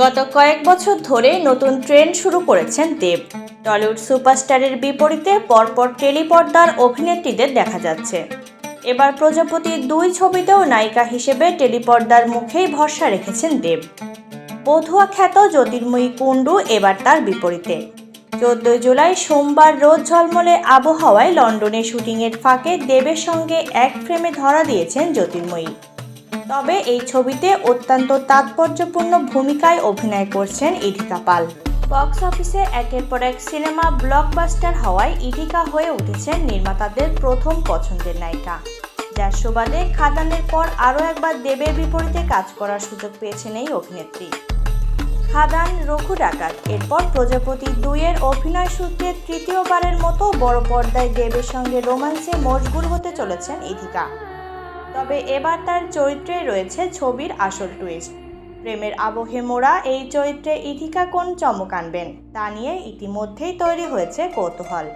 গত কয়েক বছর ধরে নতুন ট্রেন্ড শুরু করেছেন দেব। টলিউড সুপারস্টারের বিপরীতে পরপর টেলিপর্দার অভিনেত্রীদের দেখা যাচ্ছে। এবার প্রজাপতি দুই ছবিতেও নায়িকা হিসেবে টেলিপর্দার মুখেই ভরসা রেখেছেন দেব। বধুয়া খ্যাত জ্যোতির্ময়ী কুণ্ডু এবার তার বিপরীতে। চোদ্দই জুলাই সোমবার রোদ ঝলমলে আবহাওয়ায় লন্ডনে শুটিংয়ের ফাঁকে দেবের সঙ্গে এক ফ্রেমে ধরা দিয়েছেন জ্যোতির্ময়ী। তবে এই ছবিতে অত্যন্ত তাৎপর্যপূর্ণ ভূমিকায় অভিনয় করছেন ইধিকা পাল। বক্স অফিসে একের পর এক সিনেমা ব্লকবাস্টার হওয়ায় ইধিকা হয়ে উঠেছেন নির্মাতাদের প্রথম পছন্দের নায়িকা। যার সুবাদে খাদানের পর আরও একবার দেবের বিপরীতে কাজ করার সুযোগ পেয়েছেন এই অভিনেত্রী। খাদান, রঘু ডাকাত। এরপর প্রজাপতি দুইয়ের অভিনয় সূত্রে তৃতীয়বারের মতো বড় পর্দায় দেবের সঙ্গে রোমান্সে মশগুল হতে চলেছেন ইধিকা তবে এবার তার চরিত্রে রয়েছে ছবির আসল টুইস্ট প্রেমের আবহে মোড়া এই চরিত্রে ইথিকা কোন চমক আনবেন, তা নিয়ে ইতিমধ্যেই তৈরি হয়েছে কৌতূহল।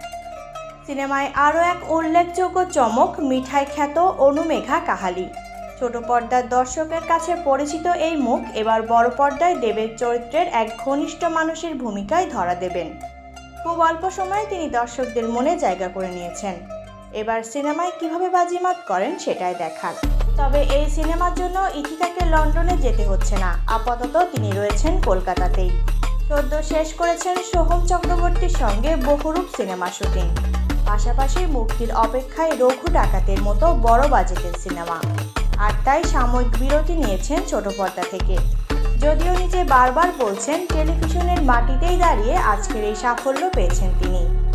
সিনেমায় আরও এক উল্লেখযোগ্য চমক মিঠাই খ্যাত অনুমেঘা কাহালি। ছোট পর্দার দর্শকের কাছে পরিচিত এই মুখ এবার বড় পর্দায় দেবের চরিত্রের এক ঘনিষ্ঠ মানুষের ভূমিকায় ধরা দেবেন। খুব অল্প সময়ে তিনি দর্শকদের মনে জায়গা করে নিয়েছেন। এবার সিনেমায় কীভাবে বাজিমাত করেন সেটাই দেখার। তবে এই সিনেমার জন্য ইথিকাকে লন্ডনে যেতে হচ্ছে না। আপাতত তিনি রয়েছেন কলকাতাতেই। সদ্য শেষ করেছেন সোহম চক্রবর্তীর সঙ্গে বহুরূপ সিনেমা শুটিং। পাশাপাশি মুক্তির অপেক্ষায় রঘু ডাকাতের মতো বড় বাজেটের সিনেমা। আর তাই সাময়িক বিরতি নিয়েছেন ছোট পর্দা থেকে। যদিও নিজে বারবার বলছেন, টেলিভিশনের মাটিতেই দাঁড়িয়ে আজকের এই সাফল্য পেয়েছেন তিনি।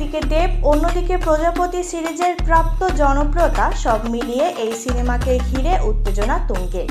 একদিকে দেব অন্যদিকে প্রজাপতি সিরিজের প্রাপ্ত জনপ্রিয়তা সব মিলিয়ে এই সিনেমাকে ঘিরে উত্তেজনা তুঙ্গে।